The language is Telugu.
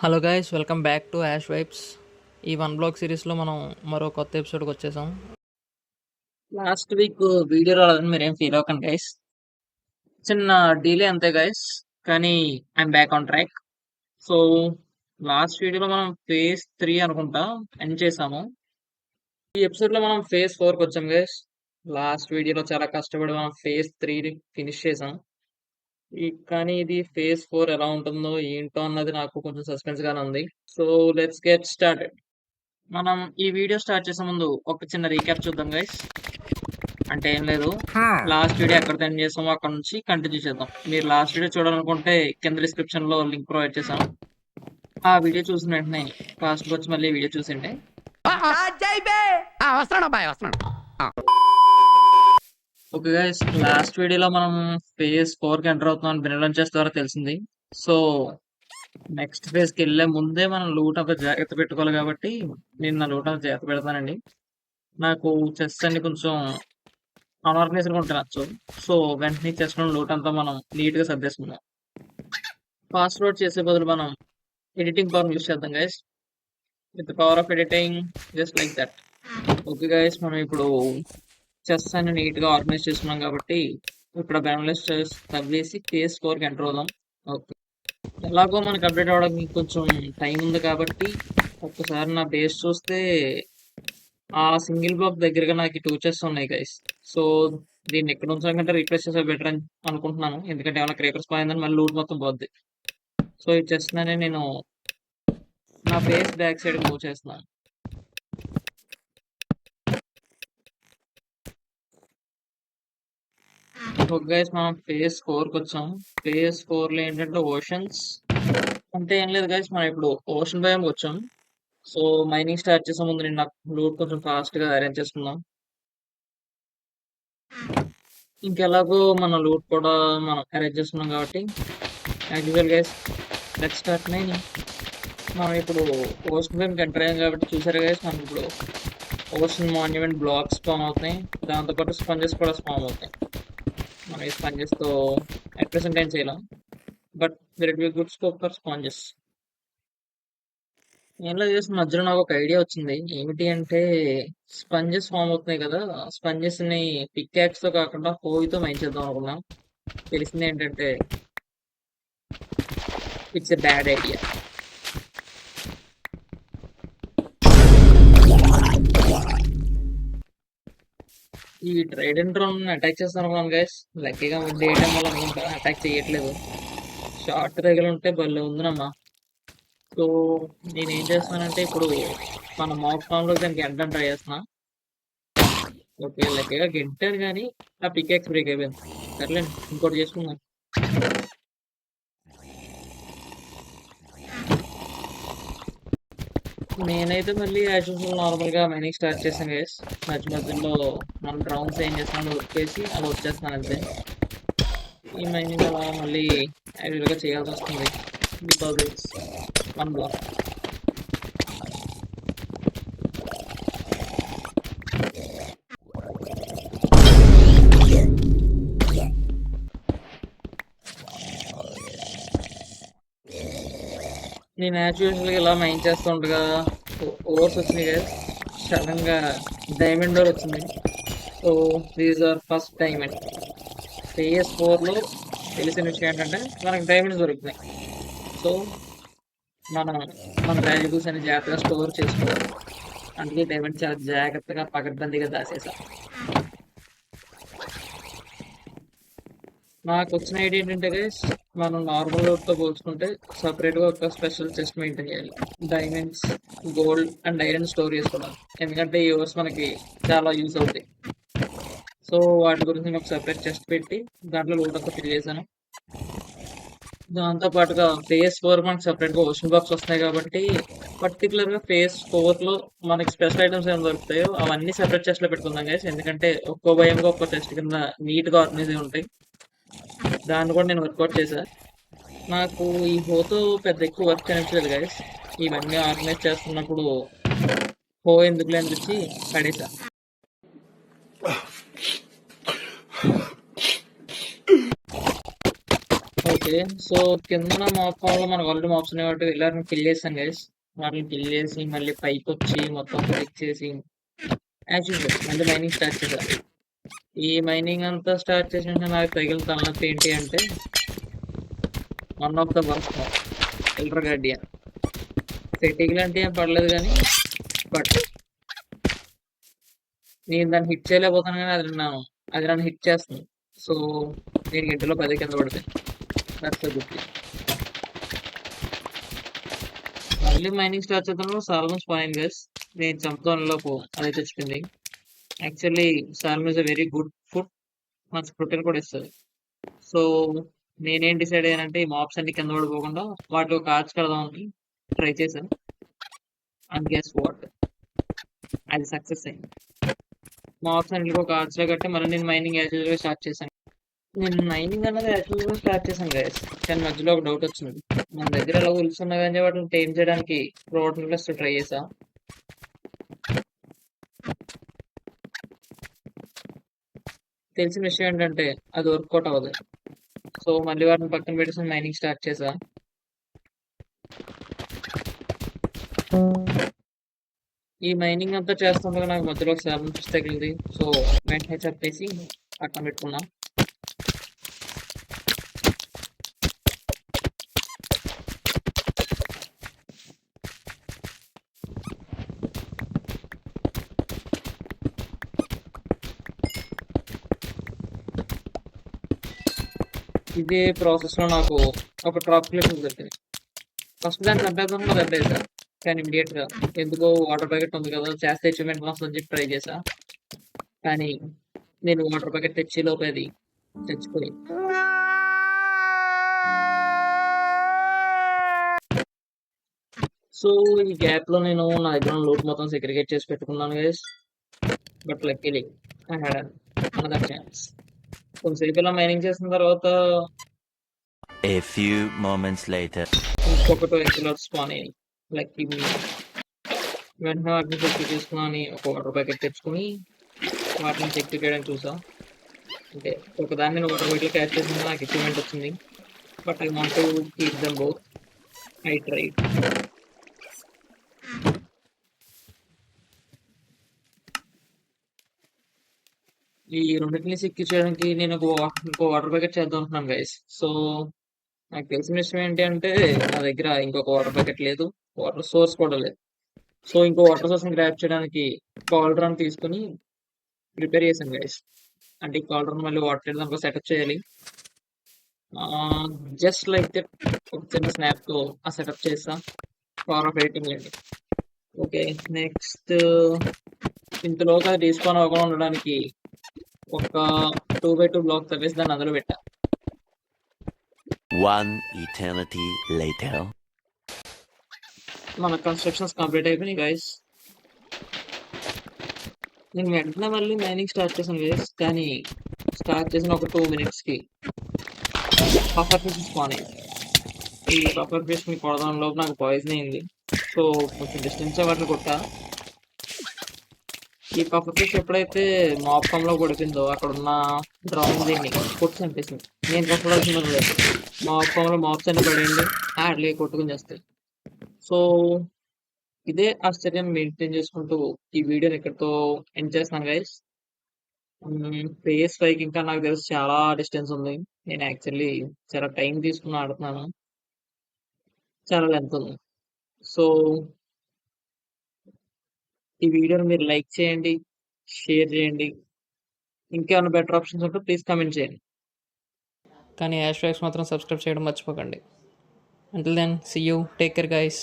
Hello guys welcome back to Ash Vibes ఈ వన్ బ్లాక్ సిరీస్లో మనం మరో కొత్త ఎపిసోడ్కి వచ్చేసాం. లాస్ట్ వీక్ వీడియో రాలేదని మీరేం ఫీల్ అవ్వకండి గైస్ చిన్న డీలే అంతే గైస్ కానీ I'm back on track so last వీడియోలో మనం ఫేజ్ త్రీ అనుకుంటా ఎండ్ చేసాము. ఈ ఎపిసోడ్లో మనం ఫేజ్ ఫోర్కి వచ్చాం గైస్ లాస్ట్ వీడియోలో చాలా కష్టపడి మనం ఫేజ్ త్రీ ఫినిష్ చేసాం. ఈ కానీ ఇది ఫేజ్ ఫోర్ ఎలా ఉంటుందో ఏంటో అన్నది నాకు కొంచెం సస్పెన్స్ గానే ఉంది. సో లెట్స్ గెట్ స్టార్టెడ్ మనం ఈ వీడియో స్టార్ట్ చేసే ముందు ఒక చిన్న రీక్యాప్ చూద్దాం గైస్ అంటే ఏం లేదు. లాస్ట్ వీడియో ఎక్కడ ఎండ్ చేసామో అక్కడ నుంచి కంటిన్యూ చేద్దాం. మీరు లాస్ట్ వీడియో చూడాలనుకుంటే కింద డిస్క్రిప్షన్లో లింక్ ప్రొవైడ్ చేసాం ఆ వీడియో చూసిన వెంటనే ఫాస్ట్ వచ్చి మళ్ళీ వీడియో వస్తున్నాడు వస్తున్నాడు. ఓకే గైస్ లాస్ట్ వీడియోలో మనం ఫేజ్ ఫోర్కి ఎంటర్ అవుతున్నాం బినడం చెస్ ద్వారా తెలిసింది. సో నెక్స్ట్ ఫేజ్కి వెళ్ళే ముందే మనం లూట్ అంతా జాగ్రత్త పెట్టుకోవాలి కాబట్టి నేను నా లూట్ అంతా జాగ్రత్త పెడతానండి. నాకు చెస్ అన్ని కొంచెం అనార్గనైజ్డ్గా ఉంటే నచ్చు సో వెంటనే చెస్లో లూట్ అంతా మనం నీట్గా సర్దేసుకుందాం. ఫాస్ట్ లోడ్ చేసే బదులు మనం ఎడిటింగ్ పవర్ యూస్ చేద్దాం guys with power of editing just like that okay guys మనం ఇప్పుడు చెస్ అని నీట్గా ఆర్గనైజ్ చేసుకున్నాం కాబట్టి ఇప్పుడు బ్యానలైజ్ తవ్వేసి కేస్ స్కోర్కి ఎంటర్ అవుదాం. ఓకే. ఎలాగో మనకు అప్డేట్ అవడానికి కొంచెం టైం ఉంది కాబట్టి ఒక్కసారి నా బేస్ చూస్తే ఆ సింగిల్ బ్లాక్ దగ్గరగా నాకు టూ చెస్ ఉన్నాయి గైస్ సో దీన్ని ఎక్కడ ఉంచడం కంటే రీప్లేస్ చేసే బెటర్ అని అనుకుంటున్నాను. ఎందుకంటే ఏమైనా క్రేకర్స్ పోయిందని మళ్ళీ లూట్ మొత్తం పోద్ది. సో ఈ చెస్ నేను నా బేస్ బ్యాక్ సైడ్ మూవ్ చేస్తున్నాను. గైస్ మనం ఫేజ్ ఫోర్కి వచ్చాం. ఫేజ్ ఫోర్లో ఏంటంటే ఓషన్స్ అంటే ఏం లేదు గైస్ మనం ఇప్పుడు ఓషన్ భయం వచ్చాం. సో మైనింగ్ స్టార్ట్ చేసే ముందు నేను నాకు లూట్ కొంచెం ఫాస్ట్గా అరేంజ్ చేసుకుందాం. ఇంకెలాగో మన లూట్ కూడా మనం అరేంజ్ చేసుకున్నాం కాబట్టి యాక్చువల్ గైస్ లెట్ స్టార్ట్ నేను మనం ఇప్పుడు ఓషన్ భయం ఎంటర్ అయ్యాం కాబట్టి చూసారు గైస్ మనం ఇప్పుడు ఓషన్ మాన్యుమెంట్ బ్లాక్స్ స్పామ్ అవుతాయి దాంతోపాటు స్పంజెస్ కూడా స్పామ్ అవుతాయి మనం ఈ స్పాంజెస్తో అట్ ప్రెసెంట్ ఏం చేయలేం. But there it be good scope for sponges ఏం లేదు చేసిన మధ్యలో నాకు ఒక ఐడియా వచ్చింది. ఏమిటి అంటే స్పంజెస్ ఫామ్ అవుతున్నాయి కదా స్పంజెస్ని పిక్యాక్స్తో కాకుండా హోయితో మైన్ చేద్దాం అనుకున్నాం. తెలిసింది ఏంటంటే ఇట్స్ ఎ బ్యాడ్ ఐడియా ఈ ట్రైడెంట్ డ్రోన్ అటాక్ చేస్తాను అనుకున్నాను గైస్ లక్కీగా డే టైం వల్ల అనుకుంటా అటాక్ చేయట్లేదు. షార్ట్ దగ్గర ఉంటే భలే ఉందినమ్మా సో నేను ఏం చేస్తానంటే ఇప్పుడు మన మాక్ ఫామ్లో దానికి ఎంటర్ ట్రై చేస్తున్నా. ఓకే లక్కీగా గెంటారు కానీ ఆ పికెక్స్ బ్రేక్ అయిపోయింది. సర్లేండి ఇంకోటి చేసుకుందాం. నేనైతే మళ్ళీ యాజ్ యూజువల్ నార్మల్గా మైనింగ్ స్టార్ట్ చేశాను గైస్ మధ్య మధ్యలో మన రౌండ్స్ ఏం చేస్తాను ఉరికేసి అలా వచ్చేస్తాను అంతే. ఈ మైనింగ్ అలా మళ్ళీ యాక్చువల్గా చేయాల్సి వస్తుంది. బికాజ్ ఇట్స్ వన్ బ్లాక్ నేను యాజ్ ఇలా మైన్ చేస్తూ ఉండగా ఓవర్స్ వచ్చినాయి కదా సడన్గా డైమండ్ డోర్ వచ్చింది. So these are first diamond PS ఫోర్లో తెలిసిన విషయం ఏంటంటే మనకు డైమండ్స్ దొరుకుతున్నాయి. సో మనం మన వాల్యూబుల్స్ అని జాగ్రత్తగా స్టోర్ చేసుకోవాలి. అందుకే డైమండ్ చాలా జాగ్రత్తగా పకడ్బందీగా దాచేసాం నాకు వచ్చిన ఐడియా ఏంటంటే గైస్ మనం నార్మల్తో పోల్చుకుంటే సపరేట్గా ఒక స్పెషల్ చెస్ట్ మెయింటైన్ చేయాలి. Diamonds gold and iron store చేసుకోవాలి. ఎందుకంటే ఈ ఓవర్స్ మనకి చాలా యూస్ అవుతాయి. సో వాటి గురించి నేను ఒక సపరేట్ చెస్ట్ పెట్టి దాంట్లో లోడ్ అంతా ఫిల్ చేశాను. దాంతో పాటుగా ఫేస్ ఫోర్ మనకి సపరేట్గా ఓషన్ బాక్స్ వస్తున్నాయి కాబట్టి పర్టికులర్గా ఫేస్ ఫోర్లో మనకి స్పెషల్ ఐటమ్స్ ఏమి దొరుకుతాయో అవన్నీ సెపరేట్ చెస్ట్లో పెట్టుకుందాం గైస్ ఎందుకంటే ఒక్కో భయంగా ఒక్కో చెస్ట్ కింద నీట్గా ఆర్గనైజ్ అయి ఉంటాయి. దాన్ని కూడా నేను వర్కౌట్ చేశా. నాకు ఈ హోతో పెద్ద ఎక్కువ వర్క్ అనిపించలేదు గైస్ ఇవన్నీ ఆర్గనైజ్ చేస్తున్నప్పుడు హో ఎందుకులే అనిపించి పడేసా ఓకే ఓకే సో కింద మాప్ ఫామ్లో మనకు ఆల్రెడీ మాప్స్ ఉన్నాయి కాబట్టి వెళ్ళారని కిల్ చేస్తాను గైస్ వాటిని కిల్ చేసి మళ్ళీ పైకి వచ్చి మొత్తం క్లిక్ చేసి. యాక్చువల్ మళ్ళీ మైనింగ్ స్టార్ట్ చేశారు ఈ మైనింగ్ అంతా స్టార్ట్ చేసిన నాకు తగిలిన తలనొప్పి ఏంటి అంటే one of the worst elder guardian setting లాంటి ఏం పడలేదు కానీ బట్ నేను దాన్ని హిట్ చేయలేకపోతాను కానీ అది నా అది నన్ను హిట్ చేస్తుంది. సో నేను ఇంటిలో పది కింద పడితే దట్స్ గుడ్ మళ్ళీ మైనింగ్ స్టార్ట్ చేద్దాం సార్ స్పాయిన్ గస్ నేను చంపుతాను లోపు అది తెచ్చుకుంది actually salmon is a very good food మంచి ప్రోటీన్ కూడా ఇస్తుంది. సో నేనేం డిసైడ్ అయ్యానంటే ఈ మాప్స్ అన్ని కింద పడిపోకుండా వాటిలో కార్డ్స్ కడదామని ట్రై చేశాను. అండ్ గెస్ వాట్ అది సక్సెస్ అయింది. మాప్స్ అన్నిటికీ ఒక కార్డ్స్లో కట్టి మళ్ళీ నేను మైనింగ్ యాక్చువల్గా స్టార్ట్ చేశాను. నేను మైనింగ్ అన్నది యాక్చువల్గా స్టార్ట్ చేశాను గైస్ కానీ మధ్యలో ఒక డౌట్ వచ్చింది. మన దగ్గర ఎలా ఉల్స్ కానీ వాటిని టేమ్ చేయడానికి ప్రోటీన్ ప్లస్ ట్రై చేశాను తెలిసిన విషయం ఏంటంటే అది వర్కౌట్ అవ్వదు. సో మళ్ళీ వాటిని పక్కన పెట్టేసి మైనింగ్ స్టార్ట్ చేసా. ఈ మైనింగ్ అంతా చేస్తుండగా నాకు మధ్యలో ఒక తగిలింది. సో వెంటనే చెప్పేసి పక్కన పెట్టుకున్నా. ఇదే ప్రాసెస్లో నాకు ఒక డ్రాప్ క్లిప్ దొరికింది ఫస్ట్ దాన్ని చంపేద్దాం కదా దెబ్బేసా కానీ ఇమ్మీడియట్గా ఎందుకో వాటర్ ప్యాకెట్ ఉంది కదా చేస్తే అచీవ్మెంట్ వస్తుందని చెప్పి ట్రై చేసా కానీ నేను వాటర్ ప్యాకెట్ తెచ్చి లోపేది తెచ్చిపోయి సో ఈ గ్యాప్లో నేను నా దగ్గర లోడ్ మొత్తం సెగ్రిగేట్ చేసి పెట్టుకున్నాను guys but luckily I had another chance కొంతసేపు ఇలా మైనింగ్ చేసిన తర్వాత A few moments later. ఇంకొకటి ఎక్కిలర్ స్పాన్ అయ్యాయి లైక్ ఇవి వెంటనే వాటిని చెక్ చేసుకుని ఒక వాటర్ ప్యాకెట్ తెచ్చుకుని వాటిని చెక్ చేయడానికి చూసా. అంటే ఒకదాన్ని నేను వాటర్ ప్యాకెట్ క్యాచ్ చేసిన నాకు అచీవ్మెంట్ వచ్చింది. But I want to keep them both I try ఈ రెండింటిని సిక్కి చేయడానికి నేను ఒక ఇంకో వాటర్ ప్యాకెట్ చేద్దాం అనుకున్నాను గైస్ సో నాకు తెలిసిన విషయం ఏంటి అంటే నా దగ్గర ఇంకొక వాటర్ ప్యాకెట్ లేదు వాటర్ సోర్స్ కూడా లేదు. సో ఇంకో వాటర్ సోర్స్ గ్రాప్ చేయడానికి కాల్డ్రన్ తీసుకుని ప్రిపేర్ చేశాను గైస్ అంటే ఈ కాల్డ్రన్ మళ్ళీ వాటర్ దాంట్లో సెటప్ చేయాలి. జస్ట్ లైక్ దట్ ఒక చిన్న స్నాప్తో ఆ సెటప్ చేస్తా. పవర్ ఆఫ్ ఎయిటింగ్ లేండి. ఓకే నెక్స్ట్ ఇంతలోగా డిస్కౌంట్ అవ్వకుండా ఉండడానికి ఒక టూ బై టూ బ్లాక్ తవ్వేసి దాన్ని అందులో పెట్టా. One eternity later. మన కన్స్ట్రక్షన్స్ కంప్లీట్ అయిపోయినాయి గైస్ నేను వెంటనే మళ్ళీ మైనింగ్ స్టార్ట్ చేశాను గైస్ కానీ స్టార్ట్ చేసిన ఒక టూ మినిట్స్కి పఫర్ ఫిష్ స్పాన్ అయింది ఈ పఫర్ ఫిష్ని కొడదాం లోపు నాకు పాయిజన్ అయింది. సో కొంచెం డిస్టెన్స్ వాటిని కొట్టా. ఈ పఫర్ ఫిష్ ఎప్పుడైతే మాపం లో కొడిపిందో అక్కడ ఉన్న డ్రౌన్ దీన్ని కొట్టి చంపేసింది. నేను కొట్టడాల్సిన లేదు. మాపంలో మాప్స్ అన్ని పడేయండి ఆడలే కొట్టుకుని చేస్తాయి సో ఇదే ఆశ్చర్యం మెయింటైన్ చేసుకుంటూ ఈ వీడియోని ఇక్కడితో ఎండ్ చేస్తాను గైస్ పేస్ ఫైక్ ఇంకా నాకు తెలిసి చాలా డిస్టెన్స్ ఉంది. నేను యాక్చువల్లీ చాలా టైం తీసుకుని ఆడుతున్నాను. చాలా లెంత్ ఉంది. సో ఈ వీడియోని మీరు లైక్ చేయండి షేర్ చేయండి. ఇంకేమైనా బెటర్ ఆప్షన్స్ ఉంటే ప్లీజ్ కమెంట్ చేయండి. కానీ యాష్ ట్యాగ్స్ మాత్రం సబ్స్క్రైబ్ చేయడం మర్చిపోకండి. Until then see you take care guys